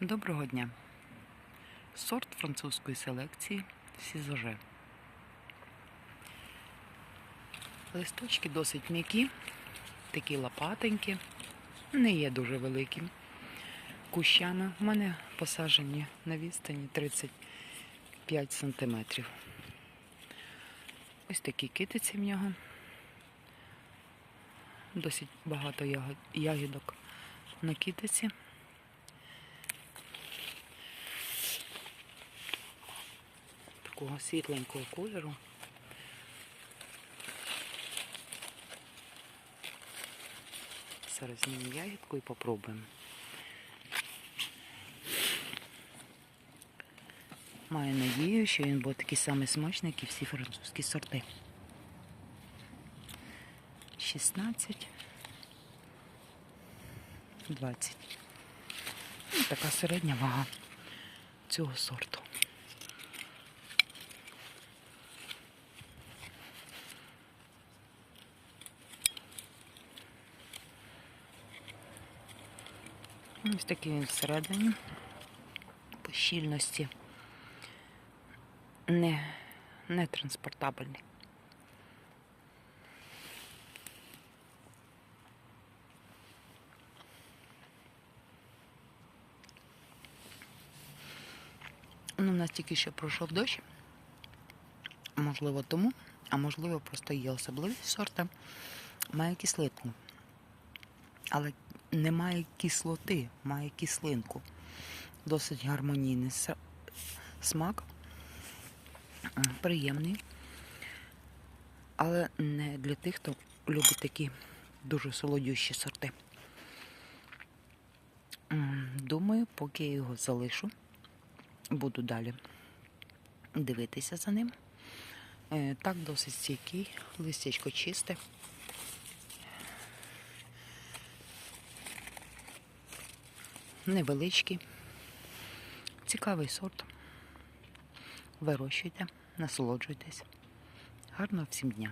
Доброго дня. Сорт французької селекції Сізоже. Листочки досить м'які, такі лопатенькі, не є дуже великі. Кущами в мене посаджені на відстані 35 сантиметрів. Ось такі китиці в нього. Досить багато ягідок на китиці. Такого світленького кольору. Зараз знімемо ягідку і попробуємо. Маю надію, що він буде такий самий смачний, як і всі французькі сорти. 16, 20. Ну, така середня вага цього сорту. Ось такий він всередині по щільності не, не транспортабельний. Ну, у нас тільки що пройшов дощ. Можливо, тому, а можливо, просто є особливість сорта. Має кислитку. Але немає кислоти, має кислинку. Досить гармонійний смак, приємний. Але не для тих, хто любить такі дуже солодющі сорти. Думаю, поки я його залишу, буду далі дивитися за ним. Е, Так, досить стійкий, листячко чисте. Невеличкий. Цікавий сорт. Вирощуйте, насолоджуйтесь. Гарного всім дня!